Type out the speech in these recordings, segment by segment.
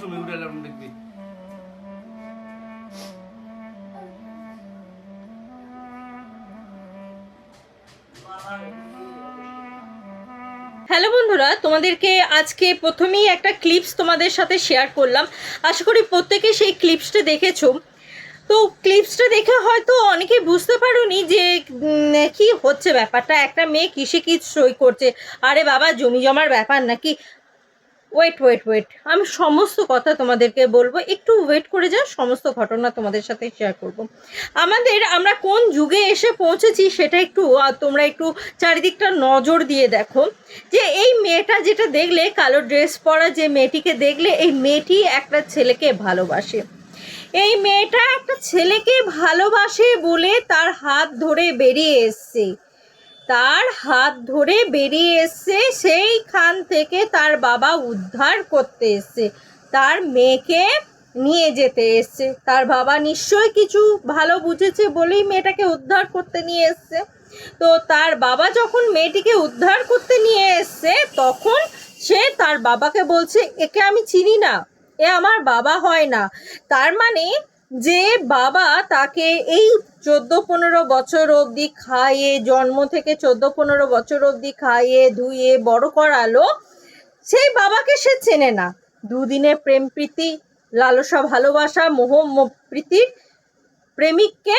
সময় এলাম দেখবি। হ্যালো বন্ধুরা, তোমাদেরকে আজকে প্রথমেই একটা ক্লিপস তোমাদের সাথে শেয়ার করলাম। আশা করি প্রত্যেকে সেই ক্লিপসটা দেখেছ। তো ক্লিপসটা দেখে হয়তো অনেকে বুঝতে পারোনি যে কি হচ্ছে ব্যাপারটা। একটা মেয়ে কিসে কি সই করছে? আরে বাবা, জমি জমার ব্যাপার নাকি? ওয়েট ওয়েট ওয়েট আমি সমস্ত কথা তোমাদেরকে বলব। একটু ওয়েট করে যাও, সমস্ত ঘটনা তোমাদের সাথে শেয়ার করব। আমাদের আমরা কোন যুগে এসে পৌঁছেছি সেটা একটু তোমরা একটু চারিদিকটা নজর দিয়ে দেখো। যে এই মেয়েটা যেটা দেখলে, কালো ড্রেস পরা যে মেয়েটিকে দেখলে, এই মেয়েটি একটা ছেলেকে ভালোবাসে। এই মেয়েটা একটা ছেলেকে ভালোবাসে বলে তার হাত ধরে বেরিয়ে এসছে। তার হাত ধরে বেরিয়ে এসছে সেইখান থেকে তার বাবা উদ্ধার করতে এসছে তার মেয়েকে নিয়ে যেতে এসছে তার বাবা নিশ্চয়ই কিছু ভালো বুঝেছে বলেই মেয়েটাকে উদ্ধার করতে নিয়ে এসছে। তো তার বাবা যখন মেয়েটিকে উদ্ধার করতে নিয়ে এসছে, তখন সে তার বাবাকে বলছে, একে আমি চিনি না, এ আমার বাবা হয় না। তার মানে যে বাবা তাকে এই চোদ্দ পনেরো বছর অবধি খাইয়ে, জন্ম থেকে চোদ্দ পনেরো বছর অবধি খাইয়ে ধুয়ে বড় করালো, সেই বাবাকে সে চেনে না। দুদিনে প্রেম প্রীতি, লালসা ভালোবাসা মোহ প্রীতির প্রেমিককে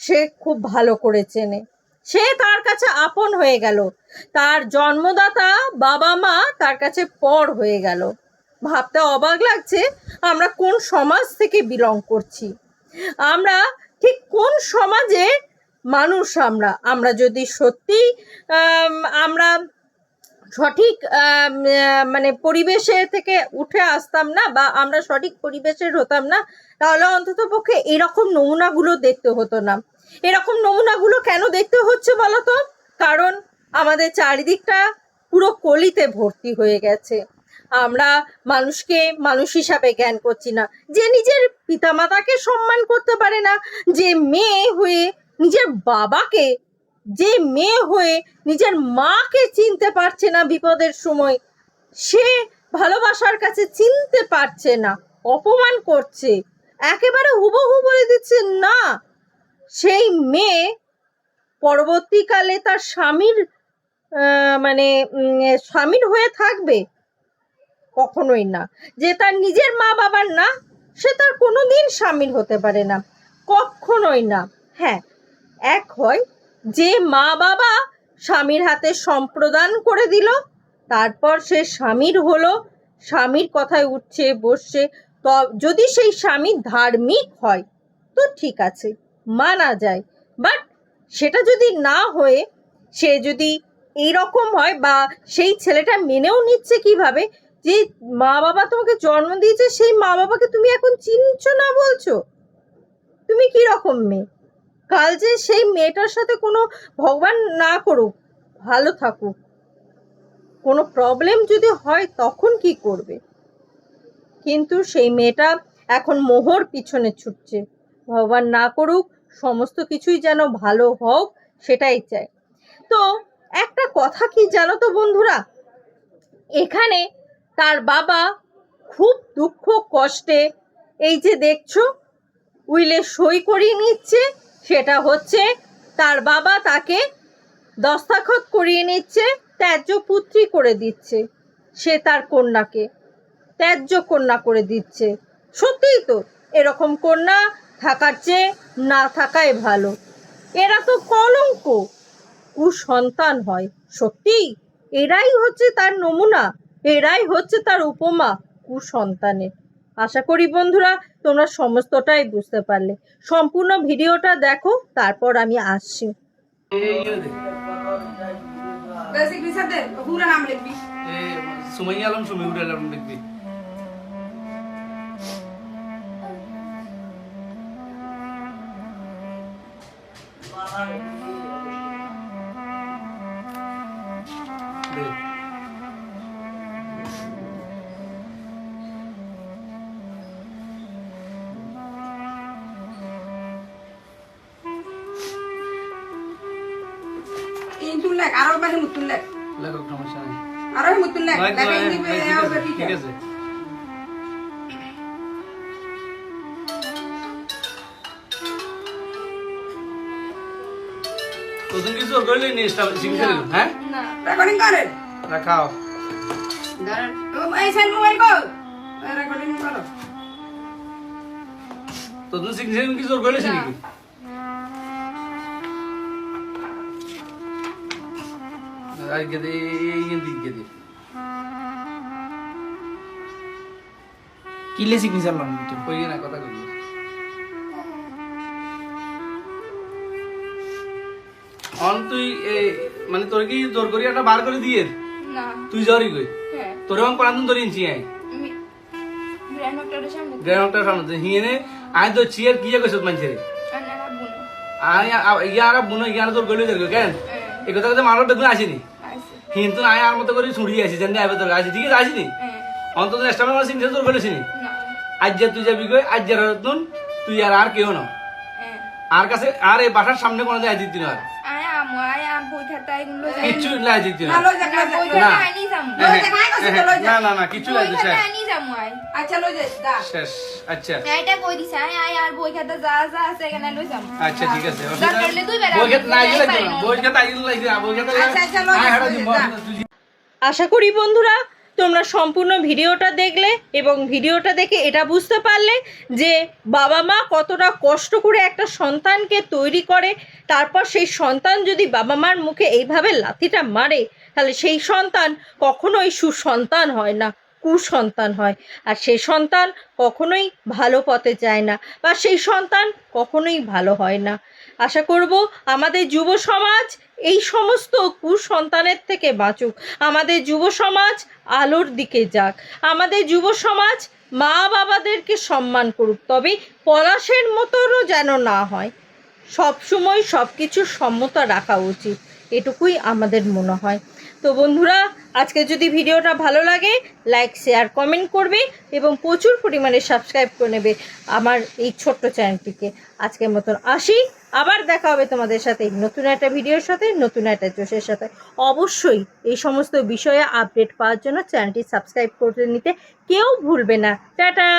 সে খুব ভালো করে চেনে। সে তার কাছে আপন হয়ে গেল। তার জন্মদাতা বাবা মা তার কাছে পর হয়ে গেল। ভাবতে অবাক লাগছে আমরা কোন সমাজ থেকে বিলং করছি। আমরা ঠিক কোন সমাজে মানুষ আমরা? আমরা যদি সত্যি আমরা সঠিক মানে পরিবেশে থেকে উঠে আসতাম না বা আমরা সঠিক পরিবেশের হতাম না, তাহলে অন্তত পক্ষে এরকম নমুনাগুলো দেখতে হতো না। এরকম নমুনাগুলো কেন দেখতে হচ্ছে বলো তো কারণ আমাদের চারিদিকটা পুরো কলিতে ভর্তি হয়ে গেছে। আমরা মানুষকে, মানুষ হিসাবে জ্ঞান করছি না। যে নিজের পিতামাতাকে সম্মান করতে পারে না, যে মেয়ে হয়ে নিজের বাবাকে, যে মেয়ে হয়ে নিজের মাকে চিনতে পারছে না বিপদের সময়, সে ভালোবাসার কাছে চিনতে পারছে না, অপমান করছে, একেবারে হুবহু বলে দিচ্ছে, না, সেই মেয়ে পরবর্তীকালে তার স্বামীর মানে স্বামীর হয়ে থাকবে। কখনোই না। যে তার নিজের মা বাবার না, সে তার কোনো দিন স্বামীর হতে পারে না। কখনোই না। হ্যাঁ এক হয় যে মা বাবা স্বামীর হাতে সম্প্রদান করে দিল, তারপর সে স্বামীর হলো, স্বামীর কথায় উঠছে, বসছে, তো, যদি সেই স্বামী ধার্মিক হয়, তো ঠিক আছে, মানা যায়। বাট সেটা যদি না হয়ে, সে যদি এইরকম হয় বা সেই ছেলেটা মেনেও নিচ্ছে কীভাবে যে মা বাবা তোমাকে জন্ম দিয়েছে, সেই মা বাবাকে তুমি এখন চিনছো না বলছো? তুমি কি রকম মেয়ে? কাল যে সেই মেয়েটার সাথে কোনো ভগবান না করুক, ভালো থাকুক, কোনো প্রবলেম যদি হয় তখন কি করবে? কিন্তু সেই মেয়েটা এখন মোহর পিছনে ছুটছে। ভগবান না করুক, সমস্ত কিছুই যেন ভালো হোক, সেটাই চাই তো একটা কথা কি জানো তো বন্ধুরা? এখানে তার বাবা খুব দুঃখ কষ্টে, এই যে দেখছ, উইলে সই করিয়ে নিচ্ছে, সেটা হচ্ছে তার বাবা তাকে দস্তাখত করিয়ে নিচ্ছে, ত্যায্য পুত্রী করে দিচ্ছে, সে তার কন্যাকে, ত্যায্য কন্যা করে দিচ্ছে। সত্যিই তো, এরকম কন্যা থাকার চেয়ে না থাকাই ভালো। এরা তো কলঙ্ক, কুসন্তান হয়, সত্যিই? এরাই হচ্ছে তার নমুনা। এরাই হচ্ছে তার উপমা কুসন্তানের আশা করি বন্ধুরা তোমরা সমস্তটাই বুঝতে পারলে সম্পূর্ণ ভিডিওটা দেখো তারপর আমি আসছি আলম সুমি লেখ আরও বাহি মুতুল লেখ। সমস্যা নাই। আরও মুতুল লেখ লেখা ইংলিশে ঠিক আছে তোজন কিছু করলে নি? সিগনেচার হ্যাঁ না রেকর্ডিং করে রাখাও ধরেন ও এই সাইন মোবাইল কো নাকি? আজকে দে এই দিকে দে কিলে সিগনেচার লন দিতে কই না কথা কই অন তুই এই মানে তোর কি জোর করি একটা বার করে দিয়ে? না। তুই জরি কই। হ্যাঁ। তোর এবং কোন তোর ইঞ্চি আই আমি ব্র্যান্ড ডক্টরের সামনে। গ্রাউন্ডটা সামনে হিয়েনে আই তো চিয়ার কি কইছত মানছে রে? আই ইয়ারা বুনো। ইয়ারা তোর গলি দেখো কেন? এই কথা কথা মানুষ দেখুন আসেনি। কিন্তু আয় আর মতো করে ছুড়ি আছি যেন আইবে তোর আছি ঠিক আছে? আসিনি? হ্যাঁ। অন্তত নেক্সট টাইম চিন্তা তোর গলেছিনি না। আজ যে তুই যাবি কই আজ যার তুই আর আর কেউ না। হ্যাঁ। আর কাছে আর এই বাসার সামনে কোনো যায় দিতি না আর। আয় আমো আম বই খাতা এগুলো যাই। কিচ্ছু লাই দিতি না। ভালো জায়গা না। খাতা আনি যাম হ্যাঁ, লই যা, কাই কইছে লই যা। না না না কিচ্ছু লাই বই দিছে খাতা আনি যাম আচ্ছা লই যাই দা শেষ আচ্ছা। এটা কই দিছে আয় আয় আর বই খাতা যা যা আছে এখানে লই যাম। আচ্ছা ঠিক আছে। দরকার দুই বেলা বই খেত না আমি গেলে পারি না। বই খেত আইলে লাগবে বই খেত আচ্ছা, আচ্ছা, লই যা, লই যা, যা। আশা করি বন্ধুরা তোমরা সম্পূর্ণ ভিডিওটা দেখলে এবং ভিডিওটা দেখে এটা বুঝতে পারলে যে বাবা মা কতটা কষ্ট করে একটা সন্তানকে তৈরি করে, তারপর সেই সন্তান যদি বাবা মার মুখে এইভাবে লাথিটা মারে, তাহলে সেই সন্তান কখনোই সুসন্তান হয় না। কুসন্তান হয়। আর সেই সন্তান কখনোই ভালো পথে যায় না বা সেই সন্তান কখনোই ভালো হয় না। আশা করব আমাদের যুব সমাজ এই সমস্ত কুসন্তানের থেকে বাঁচুক। আমাদের যুব সমাজ আলোর দিকে যাক। আমাদের যুব সমাজ মা বাবাদেরকে সম্মান করুক, তবে পলাশের মতনও যেন না হয়। সব সময় সব কিছুর সম্মতা রাখা উচিত। এটুকুই আমাদের মনে হয়। তো বন্ধুরা, আজকে যদি ভিডিওটা ভালো লাগে লাইক শেয়ার কমেন্ট করবে এবং প্রচুর পরিমাণে সাবস্ক্রাইব করে নেবে আমার এই ছোট্ট চ্যানেলটিকে। আজকের মতন আসি, আবার দেখা হবে তোমাদের সাথে নতুন একটা ভিডিওর সাথে, নতুন একটা জোশের সাথে। অবশ্যই এই সমস্ত বিষয়ে আপডেট পাওয়ার জন্য চ্যানেলটি সাবস্ক্রাইব করে নিতে কেউ ভুলবে না। টাটা!